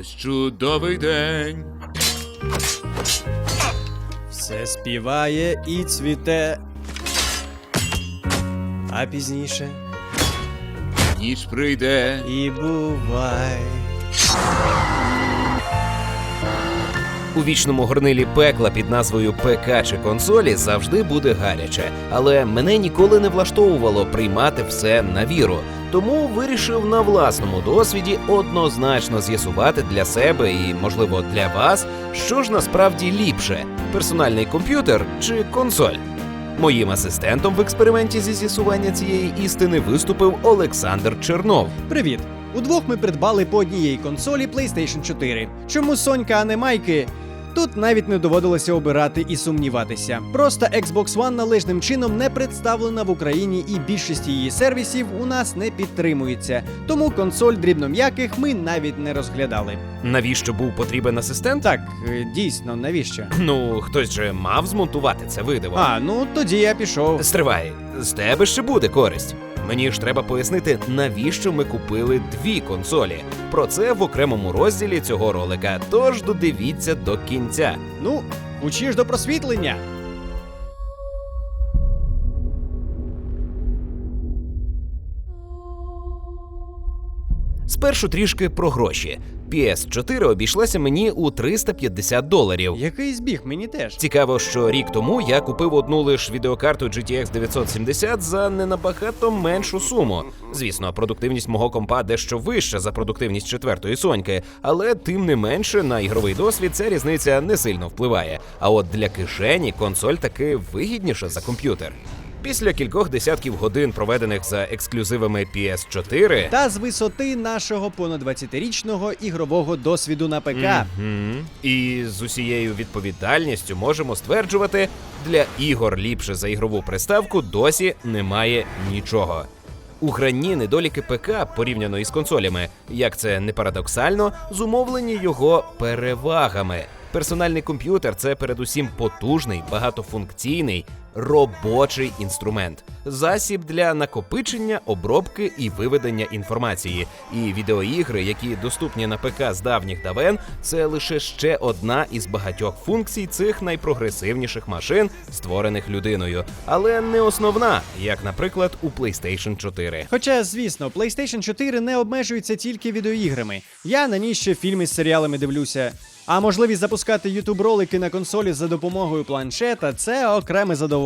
Ось чудовий день. Все співає і цвіте. А пізніше Ніч прийде. і бувай. У вічному горнилі пекла під назвою ПК чи консолі завжди буде гаряче, але мене ніколи не влаштовувало приймати все на віру. Тому вирішив на власному досвіді однозначно з'ясувати для себе і, можливо, для вас, що ж насправді ліпше: персональний комп'ютер чи консоль. Моїм асистентом в експерименті зі з'ясування цієї істини виступив Олександр Чернов. Привіт! Удвох ми придбали по однієї консолі PlayStation 4. Чому Сонька, а не Майки? Тут навіть не доводилося обирати і сумніватися. Просто Xbox One належним чином не представлена в Україні і більшість її сервісів у нас не підтримується. Тому консоль дрібном'яких ми навіть не розглядали. Навіщо був потрібен асистент? Так, е, дійсно, навіщо? Ну, хтось же мав змонтувати це видиво. А, ну тоді я пішов. Стривай, з тебе ще буде користь. Мені ж треба пояснити, навіщо ми купили дві консолі. Про це в окремому розділі цього ролика. Тож додивіться до кінця. Ну, учиш до просвітлення. Спершу трішки про гроші. PS4 обійшлася мені у 350 доларів. Який збіг мені теж. Цікаво, що рік тому я купив одну лиш відеокарту GTX 970 за не набагато меншу суму. Звісно, продуктивність мого компа дещо вища за продуктивність четвертої соньки, але тим не менше на ігровий досвід ця різниця не сильно впливає. А от для кишені консоль таки вигідніша за комп'ютер. Після кількох десятків годин, проведених за ексклюзивами PS4, Та з висоти нашого понад 20-річного ігрового досвіду на ПК. Мгм. І з усією відповідальністю можемо стверджувати, для ігор ліпше за ігрову приставку досі немає нічого. У гранні недоліки ПК порівняно із консолями, як це не парадоксально, зумовлені його перевагами. Персональний комп'ютер це передусім потужний, багатофункційний, робочий інструмент, засіб для накопичення, обробки і виведення інформації. І відеоігри, які доступні на ПК з давніх давен, це лише ще одна із багатьох функцій цих найпрогресивніших машин, створених людиною, але не основна, як, наприклад, у PlayStation 4. Хоча, звісно, PlayStation 4 не обмежується тільки відеоіграми. Я на ній ще фільми з серіалами дивлюся. А можливість запускати youtube ролики на консолі за допомогою планшета це окреме задоволення.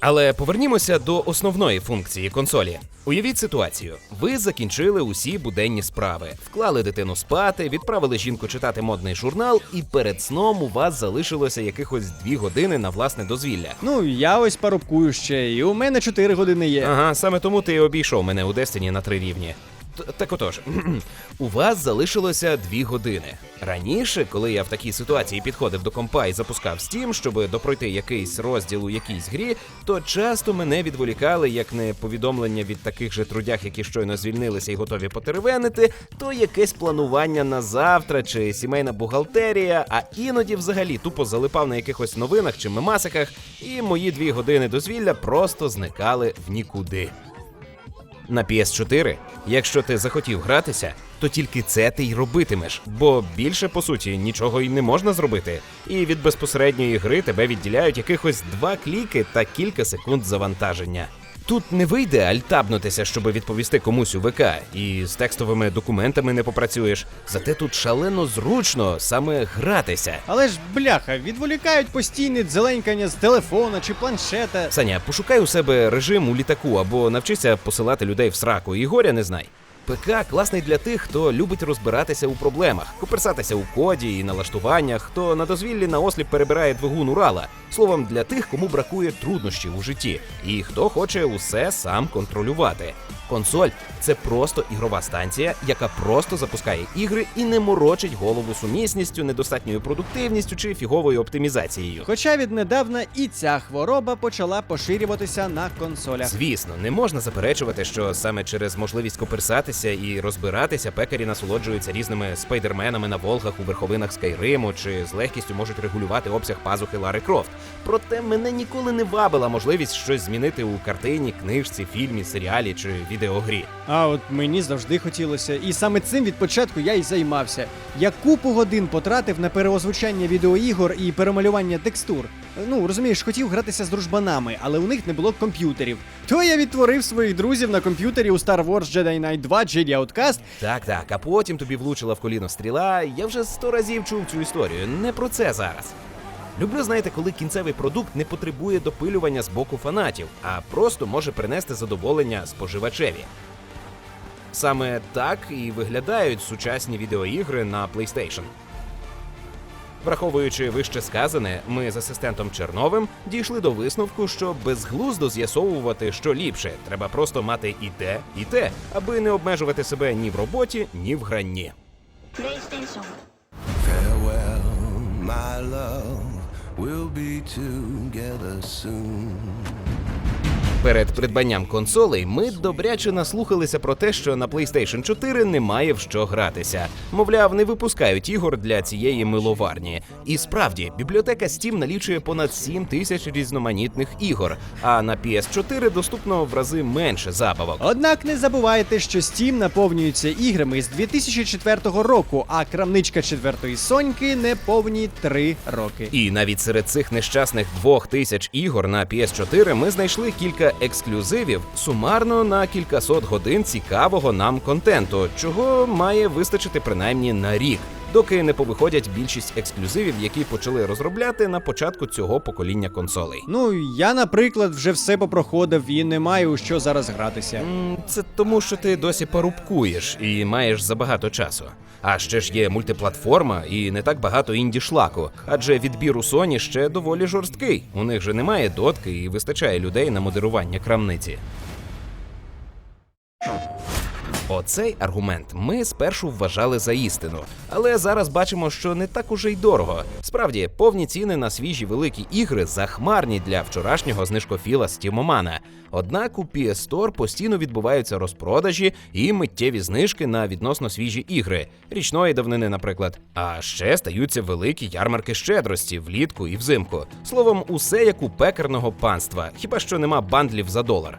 Але повернімося до основної функції консолі. Уявіть ситуацію: ви закінчили усі буденні справи, вклали дитину спати, відправили жінку читати модний журнал, і перед сном у вас залишилося якихось дві години на власне дозвілля. Ну, я ось парубкую ще, і у мене 4 години є. Ага, саме тому ти і обійшов мене у Дестині на три рівні. Так отож, у вас залишилося дві години. Раніше, коли я в такій ситуації підходив до компа і запускав Steam, щоб допройти якийсь розділ у якійсь грі, то часто мене відволікали як не повідомлення від таких же трудях, які щойно звільнилися і готові потеревенити, то якесь планування на завтра чи сімейна бухгалтерія, а іноді взагалі тупо залипав на якихось новинах чи мемасиках, і мої дві години дозвілля просто зникали в нікуди. На PS4, якщо ти захотів гратися, то тільки це ти й робитимеш, бо більше по суті нічого й не можна зробити. І від безпосередньої гри тебе відділяють якихось два кліки та кілька секунд завантаження. Тут не вийде альтабнутися, щоб відповісти комусь у ВК, і з текстовими документами не попрацюєш. Зате тут шалено зручно саме гратися. Але ж бляха, відволікають постійне дзеленькання з телефона чи планшета. Саня, пошукай у себе режим у літаку або навчися посилати людей в сраку, і горя не знай. ПК класний для тих, хто любить розбиратися у проблемах, коперсатися у коді і налаштуваннях, хто на дозвіллі на осліп перебирає двигун Урала. Словом, для тих, кому бракує труднощів у житті, і хто хоче усе сам контролювати. Консоль це просто ігрова станція, яка просто запускає ігри і не морочить голову сумісністю, недостатньою продуктивністю чи фіговою оптимізацією. Хоча віднедавна і ця хвороба почала поширюватися на консолях. Звісно, не можна заперечувати, що саме через можливість коперсатися гратися і розбиратися, пекарі насолоджуються різними спайдерменами на волгах у верховинах Скайриму чи з легкістю можуть регулювати обсяг пазухи Лари Крофт. Проте мене ніколи не вабила можливість щось змінити у картині, книжці, фільмі, серіалі чи відеогрі. А от мені завжди хотілося, і саме цим від початку я й займався. Я купу годин потратив на переозвучання відеоігор і перемалювання текстур. Ну розумієш, хотів гратися з дружбанами, але у них не було комп'ютерів. То я відтворив своїх друзів на комп'ютері у Star Wars Jedi Knight 2 Jedi Outcast. Так, так, а потім тобі влучила в коліно стріла. Я вже сто разів чув цю історію. Не про це зараз. Люблю, знаєте, коли кінцевий продукт не потребує допилювання з боку фанатів, а просто може принести задоволення споживачеві. Саме так і виглядають сучасні відеоігри на PlayStation. Враховуючи вище сказане, ми з асистентом Черновим дійшли до висновку, що безглуздо з'ясовувати, що ліпше. Треба просто мати і те, і те, аби не обмежувати себе ні в роботі, ні в гранні. Farewell, my love. We'll be together soon. Перед придбанням консолей ми добряче наслухалися про те, що на PlayStation 4 немає в що гратися. Мовляв, не випускають ігор для цієї миловарні. І справді, бібліотека Steam налічує понад 7 тисяч різноманітних ігор, а на PS4 доступно в рази менше забавок. Однак не забувайте, що Steam наповнюється іграми з 2004 року, а крамничка четвертої соньки не повні 3 роки. І навіть серед цих нещасних двох тисяч ігор на PS4 ми знайшли кілька ексклюзивів сумарно на кількасот годин цікавого нам контенту, чого має вистачити принаймні на рік. Доки не повиходять більшість ексклюзивів, які почали розробляти на початку цього покоління консолей. Ну, я, наприклад, вже все попроходив і не маю у що зараз гратися. М, Це тому, що ти досі парубкуєш і маєш забагато часу. А ще ж є мультиплатформа і не так багато інді шлаку, адже відбір у Sony ще доволі жорсткий. У них же немає дотки і вистачає людей на модерування крамниці. Оцей аргумент ми спершу вважали за істину, але зараз бачимо, що не так уже й дорого. Справді, повні ціни на свіжі великі ігри захмарні для вчорашнього знижкофіла Стімомана. Однак у PS Store постійно відбуваються розпродажі і миттєві знижки на відносно свіжі ігри, річної давнини, наприклад. А ще стаються великі ярмарки щедрості влітку і взимку. Словом, усе як у пекарного панства, хіба що нема бандлів за долар.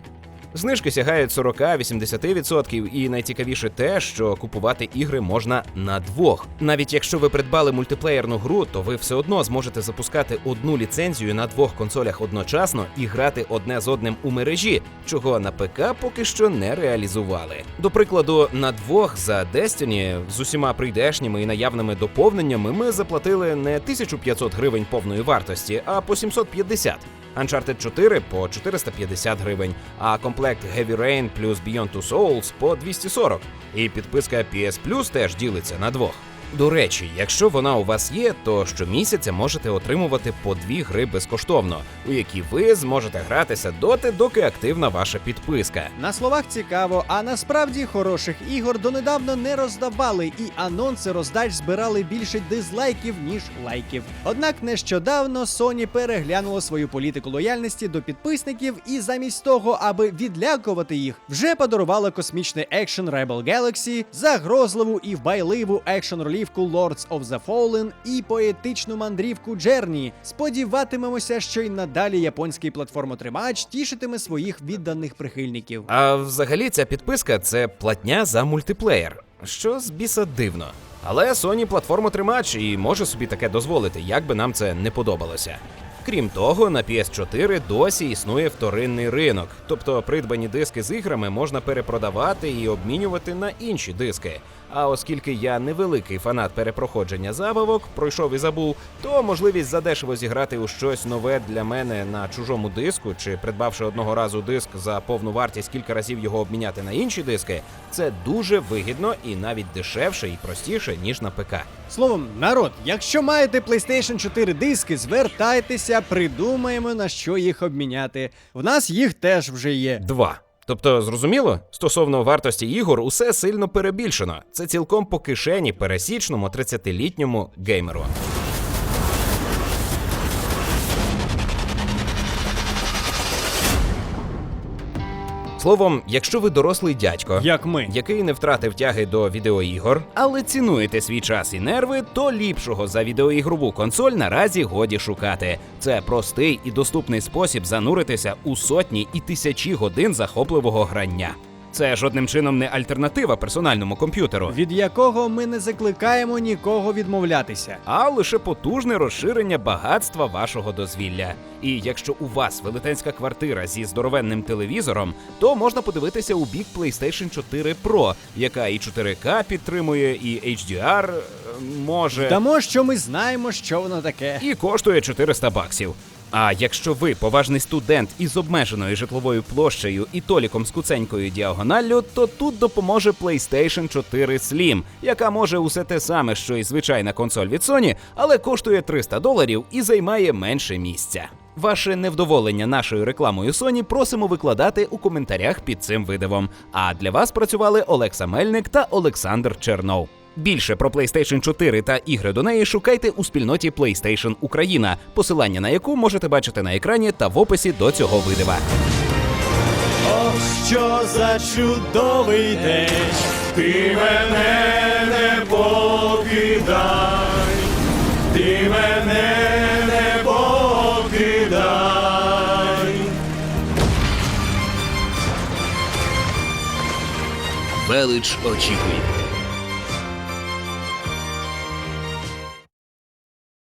Знижки сягають 40-80%, і найцікавіше те, що купувати ігри можна на двох. Навіть якщо ви придбали мультиплеєрну гру, то ви все одно зможете запускати одну ліцензію на двох консолях одночасно і грати одне з одним у мережі, чого на ПК поки що не реалізували. До прикладу, на двох за Destiny з усіма прийдешніми і наявними доповненнями ми заплатили не 1500 гривень повної вартості, а по 750. Uncharted 4 по 450 гривень, а комплект Heavy Rain плюс Beyond Two Souls по 240. І підписка PS Plus теж ділиться на двох. До речі, якщо вона у вас є, то щомісяця можете отримувати по дві гри безкоштовно, у які ви зможете гратися доти, доки активна ваша підписка. На словах цікаво, а насправді хороших ігор донедавна не роздавали, і анонси роздач збирали більше дизлайків, ніж лайків. Однак нещодавно Sony переглянула свою політику лояльності до підписників і замість того, аби відлякувати їх, вже подарувала космічний екшен Rebel Galaxy, загрозливу і вбайливу екшен ролівку Lords of the Fallen і поетичну мандрівку Journey. Сподіватимемося, що й надалі японський платформотримач тішитиме своїх відданих прихильників. А взагалі ця підписка це платня за мультиплеєр, що з біса дивно. Але Sony платформотримач і може собі таке дозволити, як би нам це не подобалося. Крім того, на PS4 досі існує вторинний ринок, тобто придбані диски з іграми можна перепродавати і обмінювати на інші диски. А оскільки я невеликий фанат перепроходження забавок, пройшов і забув, то можливість задешево зіграти у щось нове для мене на чужому диску, чи придбавши одного разу диск за повну вартість кілька разів його обміняти на інші диски, це дуже вигідно і навіть дешевше і простіше ніж на ПК. Словом, народ, якщо маєте PlayStation 4 диски, звертайтеся, придумаємо на що їх обміняти. В нас їх теж вже є. Два. Тобто, зрозуміло, стосовно вартості ігор, усе сильно перебільшено. Це цілком по кишені пересічному 30-літньому геймеру. Словом, якщо ви дорослий дядько, Як ми. який не втратив тяги до відеоігор, але цінуєте свій час і нерви, то ліпшого за відеоігрову консоль наразі годі шукати. Це простий і доступний спосіб зануритися у сотні і тисячі годин захопливого грання. Це жодним чином не альтернатива персональному комп'ютеру. Від якого ми не закликаємо нікого відмовлятися. а лише потужне розширення багатства вашого дозвілля. І якщо у вас велетенська квартира зі здоровенним телевізором, то можна подивитися у бік PlayStation 4 Pro, яка і 4К підтримує, і HDR е, може Дамо, що ми знаємо, що воно таке. і коштує 400 баксів. А якщо ви поважний студент із обмеженою житловою площею і толіком з куценькою діагоналлю, то тут допоможе PlayStation 4 Slim, яка може усе те саме, що і звичайна консоль від Sony, але коштує 300 доларів і займає менше місця. Ваше невдоволення нашою рекламою Sony просимо викладати у коментарях під цим видивом. А для вас працювали Олекса Мельник та Олександр Чернов. Більше про PlayStation 4 та ігри до неї шукайте у спільноті PlayStation Україна, посилання на яку можете бачити на екрані та в описі до цього видива. Ох, що за чудовий день! Ти мене не покидай, ти мене не покидай. Велич очікує.